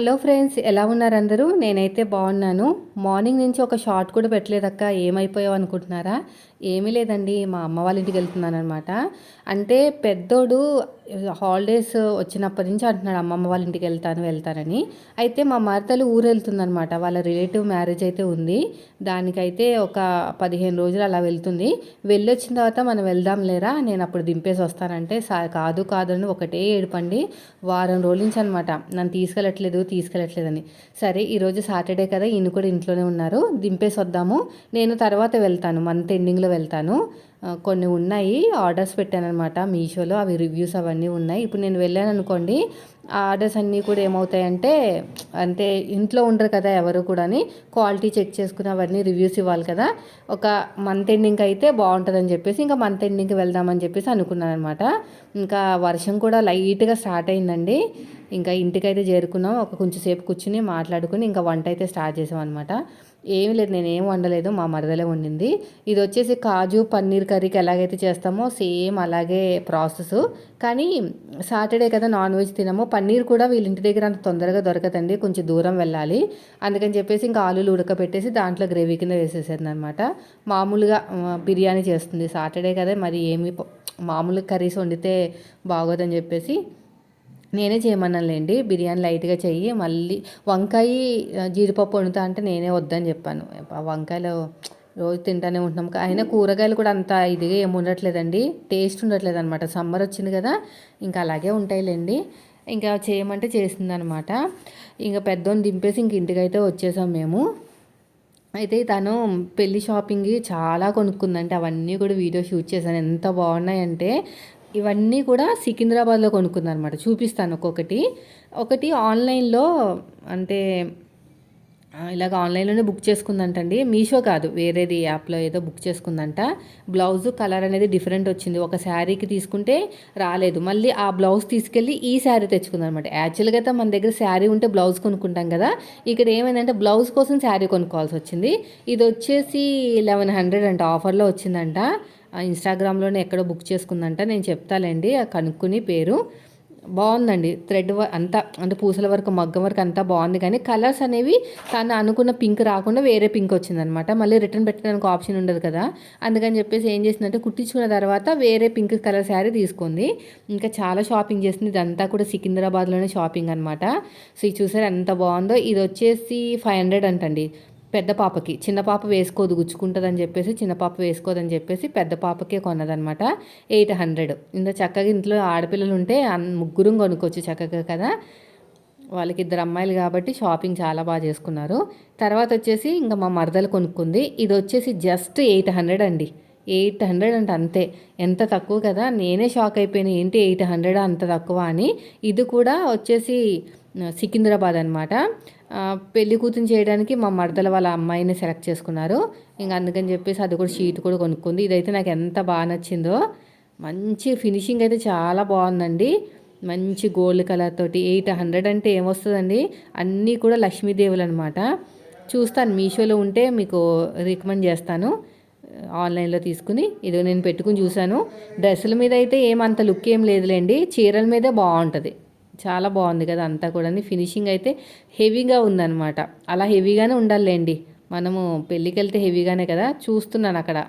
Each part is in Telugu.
హలో ఫ్రెండ్స్ ఎలా ఉన్నారు అందరూ? నేనైతే బాగున్నాను. మార్నింగ్ నుంచి ఒక షార్ట్ కూడా పెట్టలేదక్క ఏమైపోయావు అనుకుంటున్నారా? ఏమీ లేదండి మా అమ్మ వాళ్ళ ఇంటికి వెళ్తున్నాను అనమాట అంటే పెద్దోడు హాలిడేస్ వచ్చినప్పటి నుంచి అంటున్నాడు అమ్మమ్మ వాళ్ళ ఇంటికి వెళ్తాను వెళ్తానని. అయితే మా మరతలు ఊరు వెళ్తుందనమాట వాళ్ళ రిలేటివ్ మ్యారేజ్ అయితే ఉంది. దానికైతే ఒక పదిహేను రోజులు అలా వెళ్తుంది. వెళ్ళొచ్చిన తర్వాత మనం వెళ్దాం లేరా నేను అప్పుడు దింపేసి వస్తానంటే కాదు కాదు అని ఒకటే ఏడుపండి. వారం రోజుల నుంచి అనమాట నన్ను తీసుకెళ్ళట్లేదు తీసుకెళ్ళట్లేదని. సరే ఈరోజు సాటర్డే కదా ఈయన కూడా ఇంట్లోనే ఉన్నారు దింపేసి వద్దాము. నేను తర్వాత వెళ్తాను మంత్ ఎండింగ్లో వెళ్తాను. కొన్ని ఉన్నాయి. ఆర్డర్స్ పెట్టాను అనమాట మీషోలో. అవి రివ్యూస్ అవన్నీ ఉన్నాయి. ఇప్పుడు నేను వెళ్ళాను అనుకోండి ఆ ఆర్డర్స్ అన్నీ కూడా ఏమవుతాయంటే అంటే ఇంట్లో ఉండరు కదా ఎవరు కూడా క్వాలిటీ చెక్ చేసుకుని అవన్నీ రివ్యూస్ ఇవ్వాలి కదా. ఒక మంత్ ఎండింగ్ అయితే బాగుంటుందని చెప్పేసి ఇంకా మంత్ ఎండింగ్కి వెళ్దామని చెప్పేసి అనుకున్నాను అనమాట ఇంకా వర్షం కూడా లైట్గా స్టార్ట్ అయిందండి. ఇంకా ఇంటికైతే చేరుకున్నాం. ఒక కొంచెం సేపు కూర్చుని మాట్లాడుకుని ఇంకా వంట అయితే స్టార్ట్ చేసాం అనమాట ఏమి లేదు నేను ఏం వండలేదు మా మరదలే వండింది. ఇది వచ్చేసి కాజు పన్నీర్ కర్రీకి ఎలాగైతే చేస్తామో సేమ్ అలాగే ప్రాసెస్. కానీ సాటర్డే కదా నాన్ వెజ్ తినము పన్నీర్ కూడా వీళ్ళ ఇంటి దగ్గర అంత తొందరగా దొరకదండి. కొంచెం దూరం వెళ్ళాలి. అందుకని చెప్పేసి ఇంకా ఆలులు ఉడకపెట్టేసి దాంట్లో గ్రేవీ కింద వేసేసాను అనమాట మామూలుగా బిర్యానీ చేస్తుంది. సాటర్డే కదా మరి ఏమి మామూలు కర్రీస్ వండితే బాగోదని చెప్పేసి నేనే చేయమన్నానులేండి. బిర్యానీ లైట్గా చెయ్యి మళ్ళీ వంకాయ జీడిపప్పు వండుతా అంటే నేనే వద్దని చెప్పాను. వంకాయలు రోజు తింటానే ఉంటున్నాం. అయినా కూరగాయలు కూడా అంత ఇదిగా ఏమి ఉండట్లేదండి టేస్ట్ ఉండట్లేదు అనమాట సమ్మర్ వచ్చింది కదా ఇంకా అలాగే ఉంటాయిలేండి. ఇంకా చేయమంటే చేసింది అనమాట ఇంకా పెద్దోని దింపేసి ఇంక ఇంటికైతే వచ్చేసాం మేము. అయితే తను పెళ్ళి షాపింగ్ చాలా కొనుక్కుందంటే. అవన్నీ కూడా వీడియో షూట్ చేశాను. ఎంత బాగున్నాయంటే ఇవన్నీ కూడా సికింద్రాబాద్లో కొనుక్కుందనమాట. చూపిస్తాను ఒక్కొక్కటి. ఒకటి ఆన్లైన్లో అంటే ఇలాగ ఆన్లైన్లోనే బుక్ చేసుకుందంటండి. మీషో కాదు వేరేది యాప్లో ఏదో బుక్ చేసుకుందంట. బ్లౌజ్ కలర్ అనేది డిఫరెంట్ వచ్చింది. ఒక శారీకి తీసుకుంటే రాలేదు. మళ్ళీ ఆ బ్లౌజ్ తీసుకెళ్ళి ఈ శారీ తెచ్చుకుందనమాట. యాక్చువల్గా అయితే మన దగ్గర శారీ ఉంటే బ్లౌజ్ కొనుక్కుంటాం కదా. ఇక్కడ ఏమైందంటే బ్లౌజ్ కోసం శారీ కొనుక్కోవాల్సి వచ్చింది. ఇది వచ్చేసి లెవెన్ హండ్రెడ్ అంట. ఆఫర్లో వచ్చిందంట. ఇన్స్టాగ్రామ్లోనే ఎక్కడో బుక్ చేసుకుందంట. నేను చెప్తాలేండి. కనుక్కుని పేరు. బాగుందండి. థ్రెడ్ అంతా అంటే పూసల వరకు మగ్గం వరకు అంతా బాగుంది. కానీ కలర్స్ అనేవి తను అనుకున్న పింక్ రాకుండా వేరే పింక్ వచ్చిందనమాట. మళ్ళీ రిటర్న్ పెట్టడానికి ఆప్షన్ ఉండదు కదా. అందుకని చెప్పేసి ఏం చేసిందంటే కుట్టించుకున్న తర్వాత వేరే పింక్ కలర్ శారీ తీసుకుంది. ఇంకా చాలా షాపింగ్ చేసింది. ఇదంతా కూడా సికింద్రాబాద్లోనే షాపింగ్ అనమాట. సో ఇది చూసారు ఎంత బాగుందో? ఇది వచ్చేసి ఫైవ్ హండ్రెడ్ అంటండి. పెద్ద పాపకి. చిన్న పాప వేసుకోదు గుచ్చుకుంటుందని చెప్పేసి చిన్న పాప వేసుకోదని చెప్పేసి పెద్ద పాపకే కొన్నదనమాట ఎయిట్ హండ్రెడ్. ఇంత చక్కగా ఇంట్లో ఆడపిల్లలు ఉంటే ముగ్గురు కొనుక్కోవచ్చు చక్కగా కదా. వాళ్ళకి ఇద్దరు అమ్మాయిలు కాబట్టి షాపింగ్ చాలా బాగా చేసుకున్నారు. తర్వాత వచ్చేసి ఇంకా మా మరదలు కొనుక్కుంది. ఇది వచ్చేసి జస్ట్ ఎయిట్ హండ్రెడ్ అండి. ఎయిట్ హండ్రెడ్ అంటే అంతే. ఎంత తక్కువ కదా? నేనే షాక్ అయిపోయాను ఏంటి ఎయిట్ హండ్రెడ్ అంత తక్కువ? అని. ఇది కూడా వచ్చేసి సికింద్రాబాద్ అనమాట పెళ్ళి కూతురు చేయడానికి మా మరదల వాళ్ళ అమ్మాయిని సెలెక్ట్ చేసుకున్నారు. ఇంకా అందుకని చెప్పేసి అది కూడా షీట్ కూడా కొనుక్కుంది. ఇదైతే నాకు ఎంత బాగా నచ్చిందో. మంచి ఫినిషింగ్ అయితే చాలా బాగుందండి. మంచి గోల్డ్ కలర్ తోటి. ఎయిట్ హండ్రెడ్ అంటే ఏమొస్తుందండి? అన్నీ కూడా లక్ష్మీదేవులు అనమాట చూస్తాను మీషోలో ఉంటే మీకు రికమెండ్ చేస్తాను. ఆన్లైన్లో తీసుకుని ఇది నేను పెట్టుకుని చూశాను. డ్రెస్సుల మీద అయితే ఏమంత లుక్ ఏం లేదులేండి. చీరల మీదే బాగుంటుంది. చాలా బాగుంది కదా అంతా కూడా ఫినిషింగ్ అయితే హెవీగా ఉందన్నమాట. అలా హెవీగానే ఉండాలండి మనము పెళ్ళికి వెళ్తే హెవీగానే కదా. చూస్తున్నాను అక్కడ.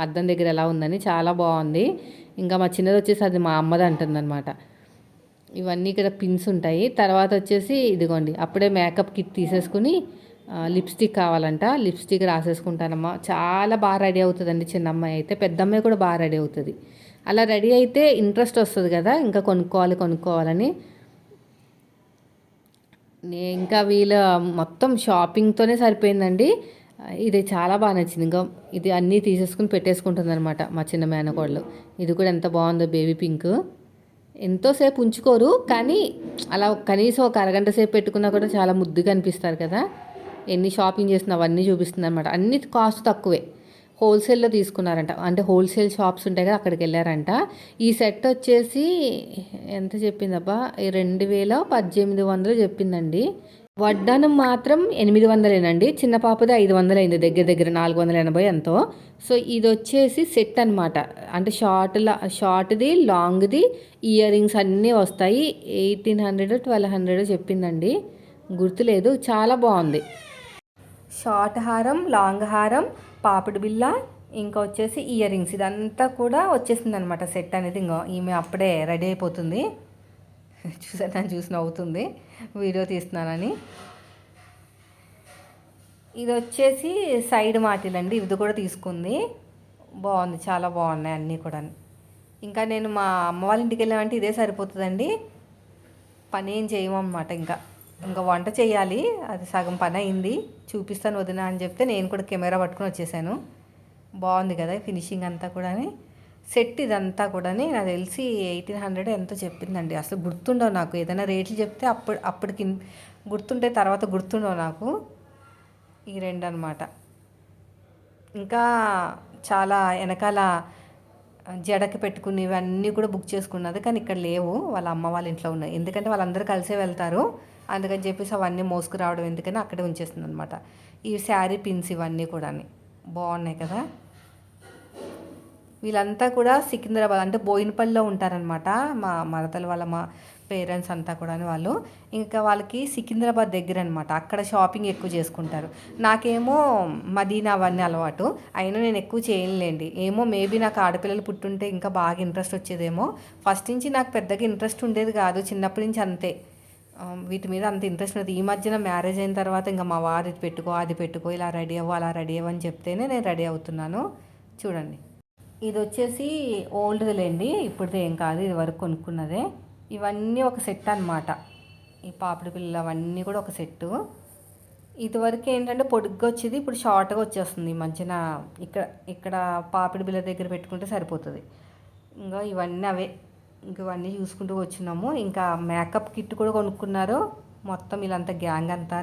అద్దం దగ్గర ఎలా ఉందని. చాలా బాగుంది. ఇంకా మా చిన్నది వచ్చేసి అది మా అమ్మది అంటుందన్నమాట. ఇవన్నీ ఇక్కడ పిన్స్ ఉంటాయి. తర్వాత వచ్చేసి ఇదిగోండి. అప్పుడే మేకప్ కిట్ తీసేసుకుని లిప్స్టిక్ కావాలంట. లిప్స్టిక్ రాసేసుకుంటానమ్మా. చాలా బాగా రెడీ అవుతుందండి చిన్న అమ్మాయి అయితే. పెద్ద అమ్మాయి కూడా బాగా రెడీ అవుతుంది. అలా రెడీ అయితే ఇంట్రెస్ట్ వస్తుంది కదా. ఇంకా కొనుక్కోవాలి కొనుక్కోవాలని. ఇంకా వీళ్ళ మొత్తం షాపింగ్తోనే సరిపోయిందండి. ఇది చాలా బాగా నచ్చింది. ఇంకా ఇది అన్నీ తీసేసుకుని పెట్టేసుకుంటుంది అనమాట మా చిన్న మేనకోడలు. ఇది కూడా ఎంత బాగుందో బేబీ పింక్. ఎంతోసేపు ఉంచుకోరు కానీ అలా కనీసం ఒక అరగంట సేపు పెట్టుకున్నా కూడా చాలా ముద్దుగా అనిపిస్తారు కదా. ఎన్ని షాపింగ్ చేసినా అవన్నీ చూపిస్తుంది అనమాట అన్ని కాస్ట్ తక్కువే. హోల్సేల్లో తీసుకున్నారంట. అంటే హోల్సేల్ షాప్స్ ఉంటాయి కదా అక్కడికి వెళ్ళారంట. ఈ సెట్ వచ్చేసి ఎంత చెప్పిందబ్బా? రెండు వేల పద్దెనిమిది వందలు చెప్పిందండి. వడ్డానం మాత్రం ఎనిమిది వందలేనండి. చిన్న పాపది ఐదు వందలు అయింది దగ్గర దగ్గర నాలుగు వందల ఎనభై ఎంతో. సో ఇది వచ్చేసి సెట్ అనమాట అంటే షార్ట్ షార్ట్ది లాంగ్ది ఇయర్ రింగ్స్ అన్నీ వస్తాయి. ఎయిటీన్ హండ్రెడ్ ట్వెల్వ్ హండ్రెడ్ చెప్పిందండి. గుర్తులేదు. చాలా బాగుంది. షార్ట్ హారం లాంగ్ హారం పాపిడి బిల్ల ఇంకా వచ్చేసి ఇయర్ రింగ్స్. ఇదంతా కూడా వచ్చేసింది అనమాట సెట్ అనేది. ఇంకో ఈమె అప్పుడే రెడీ అయిపోతుంది. చూసాను నన్ను చూసి నవ్వుతుంది. వీడియో తీస్తున్నానని. ఇది వచ్చేసి సైడ్ మాటిలండి ఇది కూడా తీసుకుంది. బాగుంది చాలా బాగున్నాయి అన్నీ కూడా. ఇంకా నేను మా అమ్మ వాళ్ళ ఇంటికి వెళ్ళామంటే ఇదే సరిపోతుందండి. పని ఏం చేయమన్నమాట ఇంకా. ఇంకా వంట చేయాలి. అది సగం పని అయింది. చూపిస్తాను వదిన అని చెప్తే నేను కూడా కెమెరా పట్టుకొని వచ్చేసాను. బాగుంది కదా ఫినిషింగ్ అంతా కూడా సెట్ ఇదంతా కూడా నాకు తెలిసి ఎయిటీన్ హండ్రెడ్ ఎంతో చెప్పిందండి. అసలు గుర్తుండవు నాకు. ఏదైనా రేట్లు చెప్తే అప్పుడు అప్పటికి గుర్తుంటే తర్వాత గుర్తుండవు నాకు. ఈ రెండు అనమాట ఇంకా చాలా వెనకాల జడకి పెట్టుకునేవి అన్నీ కూడా బుక్ చేసుకున్నది. కానీ ఇక్కడ లేవు. వాళ్ళ అమ్మ వాళ్ళ ఇంట్లో ఉన్నాయి. ఎందుకంటే వాళ్ళందరూ కలిసే వెళ్తారు. అందుకని చెప్పేసి అవన్నీ మోసుకురావడం ఎందుకని అక్కడే ఉంచేస్తుంది అనమాట ఈ శారీ పిన్స్ ఇవన్నీ కూడా బాగున్నాయి కదా? వీళ్ళంతా కూడా సికింద్రాబాద్ అంటే బోయినపల్లిలో ఉంటారనమాట మా మరతల వాళ్ళ మా పేరెంట్స్ అంతా కూడా వాళ్ళు. ఇంకా వాళ్ళకి సికింద్రాబాద్ దగ్గర అనమాట అక్కడ షాపింగ్ ఎక్కువ చేసుకుంటారు. నాకేమో మదీనా అవన్నీ అలవాటు. అయినా నేను ఎక్కువ చేయలేండి ఏమో మేబీ నాకు ఆడపిల్లలు పుట్టుంటే ఇంకా బాగా ఇంట్రెస్ట్ వచ్చేదేమో. ఫస్ట్ నుంచి నాకు పెద్దగా ఇంట్రెస్ట్ ఉండేది కాదు. చిన్నప్పటి నుంచి అంతే. వీటి మీద అంత ఇంట్రెస్ట్ ఉండదు ఈ మధ్యన మ్యారేజ్ అయిన తర్వాత ఇంకా మా వారు ఇది పెట్టుకో అది పెట్టుకో ఇలా రెడీ అవ్వు అలా రెడీ అవ్వని చెప్తేనే నేను రెడీ అవుతున్నాను. చూడండి. ఇది వచ్చేసి ఓల్డ్దిలేండి ఇప్పుడుది ఏం కాదు ఇది వరకు కొనుక్కున్నదే. ఇవన్నీ ఒక సెట్ అనమాట ఈ పాపిడి పిల్లలు అవన్నీ కూడా ఒక సెట్టు. ఇదివరకు ఏంటంటే పొడుగ్గా వచ్చేది ఇప్పుడు షార్ట్గా వచ్చేస్తుంది. ఈ మధ్యన ఇక్కడ ఇక్కడ పాపిడి బిల్ల దగ్గర పెట్టుకుంటే సరిపోతుంది. ఇంకా ఇవన్నీ అవే. ఇవన్నీ చూసుకుంటూ వచ్చినాము. ఇంకా మేకప్ కిట్ కూడా కొనుక్కున్నారు. మొత్తం వీళ్ళంతా గ్యాంగ్ అంతా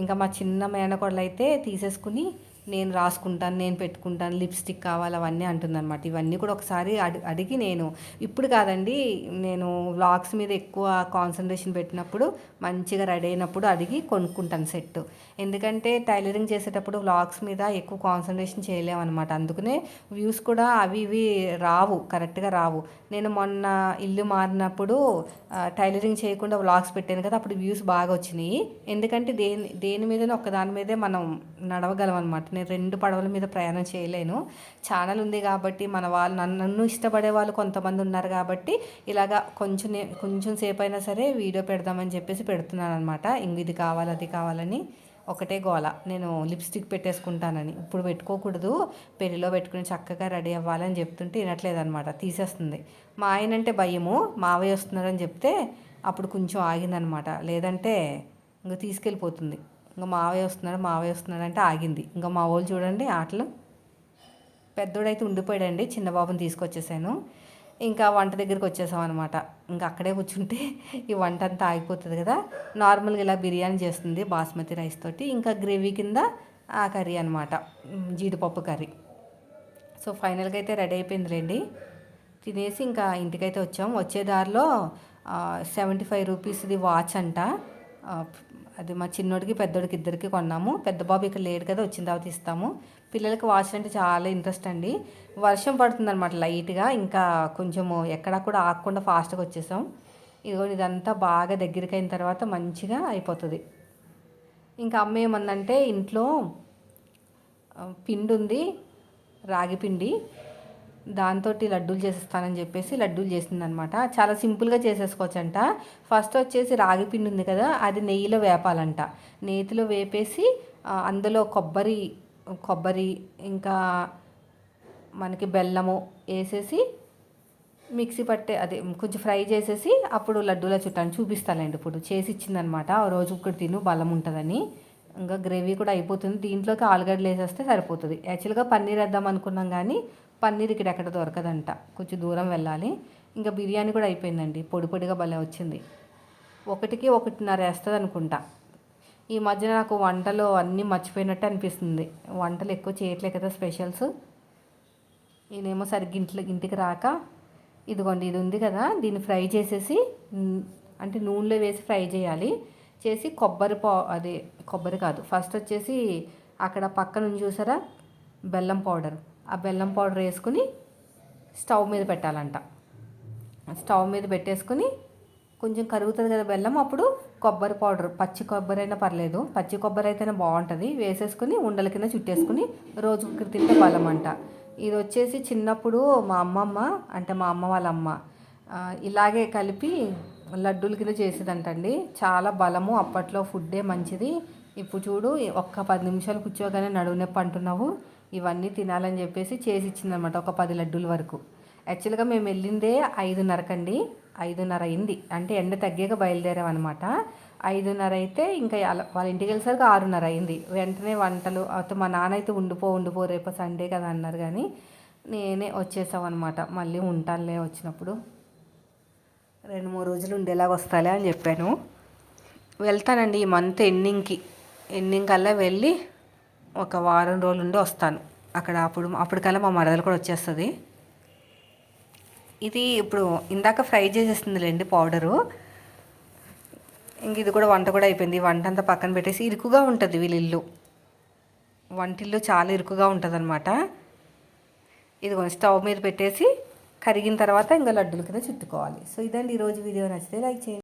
ఇంకా మా చిన్న మేనకోడలు అయితే తీసేసుకుని నేను రాసుకుంటాను నేను పెట్టుకుంటాను లిప్స్టిక్ కావాలి అవన్నీ అంటుందన్నమాట. ఇవన్నీ కూడా ఒకసారి అడిగి నేను ఇప్పుడు కాదండి నేను వ్లాగ్స్ మీద ఎక్కువ కాన్సన్ట్రేషన్ పెట్టినప్పుడు మంచిగా రెడీ అయినప్పుడు అడిగి కొనుక్కుంటాను సెట్ ఎందుకంటే టైలరింగ్ చేసేటప్పుడు వ్లాగ్స్ మీద ఎక్కువ కాన్సన్ట్రేషన్ చేయలేమన్నమాట. అందుకనే వ్యూస్ కూడా అవి ఇవి రావు కరెక్ట్గా రావు. నేను మొన్న ఇల్లు మారినప్పుడు టైలరింగ్ చేయకుండా వ్లాగ్స్ పెట్టాను కదా అప్పుడు వ్యూస్ బాగా వచ్చినాయి. ఎందుకంటే దేని దేని మీదనే ఒకదాని మీదే మనం నడవగలం అనమాట నేను రెండు పడవల మీద ప్రయాణం చేయలేను. ఛానల్ ఉంది కాబట్టి మన వాళ్ళు నన్ను ఇష్టపడే వాళ్ళు కొంతమంది ఉన్నారు కాబట్టి ఇలాగా కొంచెం కొంచెం సేపు అయినా సరే వీడియో పెడదామని చెప్పేసి పెడుతున్నాను అనమాట ఇంక ఇది కావాలి అది కావాలని ఒకటే గోల. నేను లిప్స్టిక్ పెట్టేసుకుంటానని. ఇప్పుడు పెట్టుకోకూడదు. పెళ్ళిలో పెట్టుకుని చక్కగా రెడీ అవ్వాలని చెప్తుంటే వినట్లేదు అనమాట తీసేస్తుంది. మా ఆయన అంటే భయము. మావయ్య వస్తున్నారని చెప్తే అప్పుడు కొంచెం ఆగిందనమాట లేదంటే ఇంక తీసుకెళ్ళిపోతుంది. ఇంకా మావయ్య వస్తున్నాడు మావయ్య వస్తున్నాడు అంటే ఆగింది. ఇంకా మా వాళ్ళు చూడండి ఆటలు పెద్దోడైతే ఉండిపోయాడండి చిన్న బాబుని తీసుకొచ్చేసాను. ఇంకా వంట దగ్గరికి వచ్చేసాం అనమాట ఇంకా అక్కడే కూర్చుంటే ఈ వంట అంతా ఆగిపోతుంది కదా. నార్మల్గా ఇలా బిర్యానీ చేస్తుంది బాస్మతి రైస్ తోటి. ఇంకా గ్రేవీ కింద ఆ కర్రీ అనమాట జీడిపప్పు కర్రీ. సో ఫైనల్గా అయితే రెడీ అయిపోయిందిలేండి. తినేసి ఇంకా ఇంటికైతే వచ్చాం. వచ్చే దారిలో సెవెంటీ ఫైవ్ రూపీస్ది వాచ్ అంట. అది మా చిన్నోడికి పెద్దోడికి ఇద్దరికి కొన్నాము. పెద్ద బాబు ఇక్కడ లేడు కదా వచ్చిన తర్వాత ఇస్తాము. పిల్లలకి వాచ్ అంటే చాలా ఇంట్రెస్ట్ అండి. వర్షం పడుతుంది అనమాట లైట్గా. ఇంకా కొంచెము ఎక్కడా కూడా ఆగకుండా ఫాస్ట్గా వచ్చేసాం. ఇదిగో ఇదంతా బాగా దగ్గరికి అయిన తర్వాత మంచిగా అయిపోతుంది. ఇంకా అమ్మ ఏమందంటే ఇంట్లో పిండి ఉంది రాగి పిండి. దాంతో లడ్డూలు చేసేస్తానని చెప్పేసి లడ్డూలు చేసిందనమాట. చాలా సింపుల్గా చేసేసుకోవచ్చంట. ఫస్ట్ వచ్చేసి రాగి పిండి ఉంది కదా అది నెయ్యిలో వేపాలంట. నేతిలో వేపేసి అందులో కొబ్బరి కొబ్బరి ఇంకా మనకి బెల్లము వేసేసి మిక్సీ పట్టే అదే కొంచెం ఫ్రై చేసేసి అప్పుడు లడ్డూల చుట్టాను చూపిస్తానండి ఇప్పుడు చేసి ఇచ్చిందనమాట. ఆ రోజు ఒకటి తిను బలం ఉంటుందని. ఇంకా గ్రేవీ కూడా అయిపోతుంది. దీంట్లోకి ఆలుగడ్డలు వేసేస్తే సరిపోతుంది. యాక్చువల్గా పన్నీర్ వేద్దాం అనుకున్నాం కానీ పన్నీర్ ఇక్కడ ఎక్కడ దొరకదంట. కొంచెం దూరం వెళ్ళాలి. ఇంకా బిర్యానీ కూడా అయిపోయిందండి. పొడి పొడిగా భలే వచ్చింది. ఒకటికి ఒకటిన్నర వేస్తుంది అనుకుంటా ఈ మధ్యన నాకు వంటలు అన్నీ మర్చిపోయినట్టు అనిపిస్తుంది. వంటలు ఎక్కువ చేయట్లే కదా స్పెషల్స్. నేనేమో సరిగ్గా ఇంట్లో ఇంటికి రాక ఇదిగోండి ఇది ఉంది కదా దీన్ని ఫ్రై చేసేసి అంటే నూనెలో వేసి ఫ్రై చేయాలి. చేసి కొబ్బరి పా అదే కొబ్బరి కాదు ఫస్ట్ వచ్చేసి అక్కడ పక్కన చూసారా? బెల్లం పౌడర్. ఆ బెల్లం పౌడర్ వేసుకుని స్టవ్ మీద పెట్టాలంట. స్టవ్ మీద పెట్టేసుకుని కొంచెం కరుగుతుంది కదా బెల్లం అప్పుడు కొబ్బరి పౌడర్ పచ్చి కొబ్బరి అయినా పర్లేదు. పచ్చి కొబ్బరి అయితేనే బాగుంటుంది. వేసేసుకుని ఉండల కింద చుట్టేసుకుని రోజు తింటే బలం అంట ఇది వచ్చేసి చిన్నప్పుడు మా అమ్మమ్మ అంటే మా అమ్మ వాళ్ళ అమ్మ ఇలాగే కలిపి లడ్డూల కింద చేసేదంటండి. చాలా బలము అప్పట్లో ఫుడ్డే మంచిది. ఇప్పుడు చూడు ఒక్క పది నిమిషాలు కూర్చోగానే నడువు నొప్పి అంటున్నావు. ఇవన్నీ తినాలని చెప్పేసి చేసి ఇచ్చిందనమాట ఒక పది లడ్డూల వరకు. యాక్చువల్గా మేము వెళ్ళిందే ఐదున్నరకండి. ఐదున్నర అయింది. అంటే ఎండ తగ్గాక బయలుదేరామన్నమాట. ఐదున్నర అయితే ఇంకా వాళ్ళ ఇంటికి వెళ్ళేసరికి ఆరున్నర అయింది. వెంటనే వంటలు అయితే మా నాన్న అయితే ఉండిపో ఉండిపో రేపు సండే కదా అన్నారు కానీ నేనే వచ్చేసామన్నమాట. మళ్ళీ ఉంటానులే వచ్చినప్పుడు. రెండు మూడు రోజులు ఉండేలాగా వస్తాలే అని చెప్పాను. వెళ్తానండి ఈ మంత్ ఎండింగ్కి. ఎండింగ్ కల్లా వెళ్ళి ఒక వారం రోజులు ఉండి వస్తాను. అక్కడ అప్పుడు అప్పటికల్లా మా మరదలు కూడా వచ్చేస్తుంది. ఇది ఇప్పుడు ఇందాక ఫ్రై చేసేస్తుందిలేండి పౌడరు. ఇంక ఇది కూడా వంట కూడా అయిపోయింది. వంట అంతా పక్కన పెట్టేసి ఇరుకుగా ఉంటుంది వీళ్ళ ఇల్లు వంటిల్లు చాలా ఇరుకుగా ఉంటుంది అనమాట ఇది స్టవ్ మీద పెట్టేసి కరిగిన తర్వాత ఇంకా లడ్డూల కింద చుట్టుకోవాలి. సో ఇదండి ఈరోజు వీడియో. నచ్చితే లైక్ చేయండి.